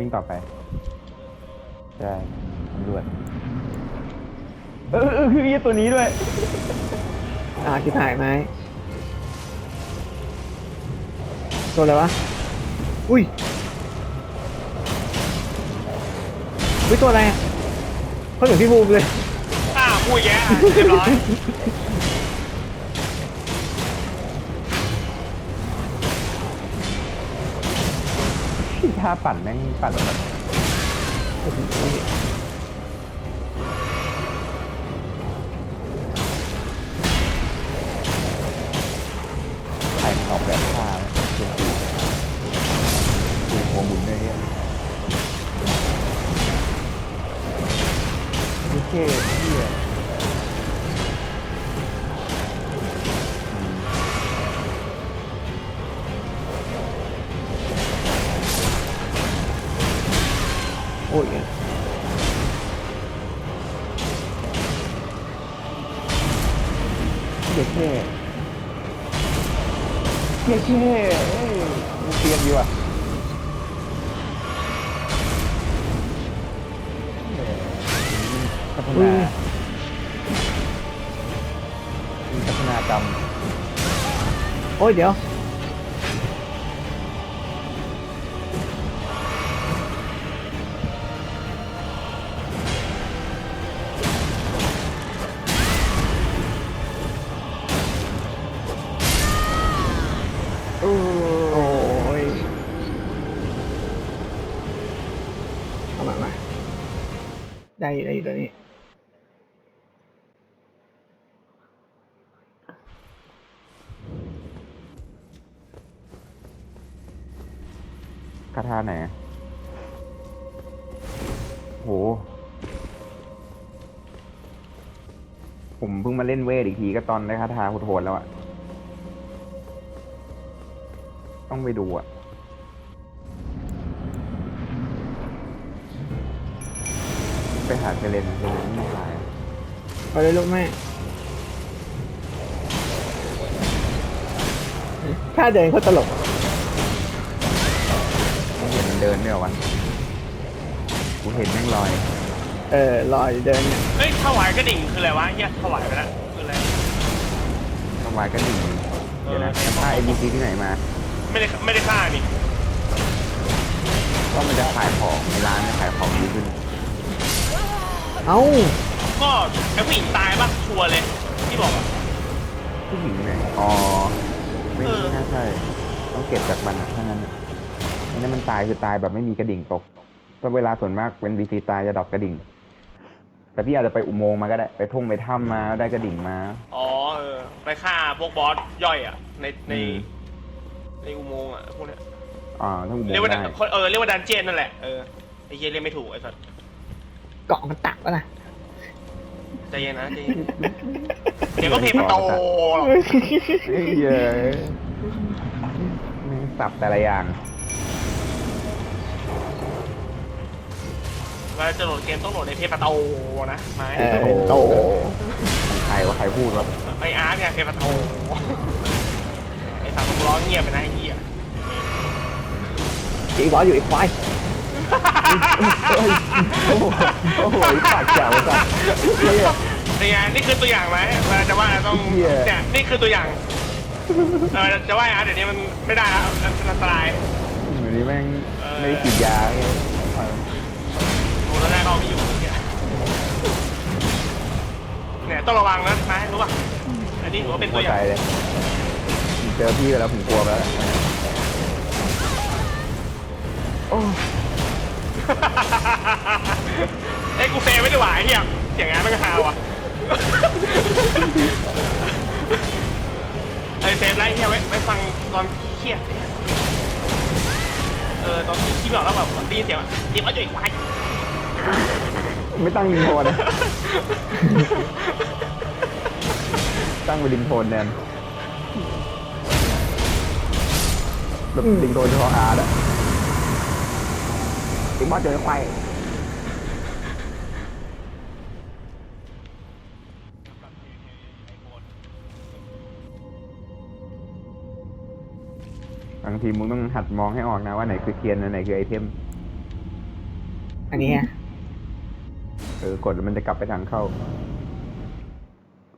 วิ่งต่อไปใช่ตำรวจเออเออคือไอ้ตัวนี้ด้วย อ่าที่ถ่ายไหมตัวอะไรวะ อุ้ยอุ้ยตัวอะไรอะเขาเหมือนพี่บูมเลย อ้าวพูดแย่เรียบร้อย ท่าปั่นแม่งปั่นแบบใครมันออกแบบท่าเก่งดูหัวหมุนเลยเนี่ยนี่เท่เที่ย โอ้ยเท่เท่เท่เท่เอ้ยมันเตรียมดีว่ะพัฒอุ้นายมีพัฒนากรรมโอ้ยเดี๋ยว โอ้โยเอามามาได้ได้อยู่ตัวนี้คาถาไหนโห ผมเพิ่งมาเล่นเวทอีกทีก็ตอนได้คาถาโหดๆแล้วอะ ต้องไปดูอะไปหาเซเลนเซเลนไม่หายเอาเลยลูกแม่ถ้าเดินเขาตลกไม่เห็นมันเดินด้วยเหรอวะกูเห็นแม่งลอย เออลอยเดินเนี่ยเฮ้ยถวายกระดิ่งคืออะไรวะเฮียถวายไปแล้วคืออะไร ทำลายก็หนึ่งเดี๋ยวนะเออมันค่าเอ็บีซีที่ไหนมา ไม่ได้ไม่ได้ฆ่านี่ก็มันจะขายของในร้านจะขายของดีขึ้นเอ้าก็ไอ้ผู้หญิงตายปะชัวร์เลยที่บอกอะ ผู้หญิงไหนอ๋อไม่เออ ไม่น่าใช่ต้องเก็บจากมันอะถ้างั้นอะอันนั้นมันตายคือตายแบบไม่มีกระดิ่งตกก็เวลาส่วนมากเป็นบีซีตายจะดรอปกระดิ่ง แต่พี่อาจจะไปอุโมงค์มาก็ได้ไปท่งไปถ้ำมาได้กระดิ่งมา อ๋อเออไปฆ่าพวกบอสย่อยอะในในอืม ในอุโมงค์อะพวกเนี้ยอ่าถ้าอุโมงเรียกค์ว่าได้เออเรียกว่าดันเจียนนั่นแหละเออไอ้เหี้ยเรียกไม่ถูกไอ้สัสเกาะมันตักวะนะใจเย็นนะใจเย็นเดี๋ยวก็เพลงมันโตหรอกเฮ้ยเย้ยแม่งสับแต่ละอย่าง เวลาจะโหลดเกมต้องโหลดในเพจประโตนะไม้เออโต ใครว่าใครพูดวะไออาร์ตเนี่ยเพจประโตไอ้สามตัว ร้องเงียบไปนะไอ้เหี้ยอีกบอสอยู่อีกควายโอ้โหโอ้โหปากแจ๋วสัสเฮีย นี่ไงนี่คือตัวอย่างไหมเวลาจะว่าต้องเหี้ย เนี่ยนี่คือตัวอย่างเออจะว่าอาร์ตเดี๋ยวนี้มันไม่ได้แล้วอันตรายเหมือนนี้แม่งเออไม่ได้ฉีดยาไงโอ้ตอนแรกเราไม่อยู่เนี่ยเนี่ยต้องระวังนะนะรู้ป่ะอันนี้ถือว่าเป็นตัวอย่างใจเลย เจอพี่ไปแล้วผมกลัวไปแล้วโอ้เอ้ยกูเซฟไม่ได้หวายเนี่ยเสียงงานมันก็ฮาวอะไอ้ยเซฟไรเฮียไว้ไว้ฟังตอนเครียดเออตอนที่คิดไม่ออกแล้วแบบได้ยินเสียงอะเดี๋ยวเอาจุดไฟไม่ตั้งลิงโทนนะ ตั้งเป็นลิงโทนแทน แบบลิงโทนเฉพาะอาร์ตอะลิงบอสเจอไฟบางทีมึงต้องหัดมองให้ออกนะว่าไหนคือเทียนอันไหนคือไอเทม อันนี้ฮะเออกดแล้วมันจะกลับไปทางเข้า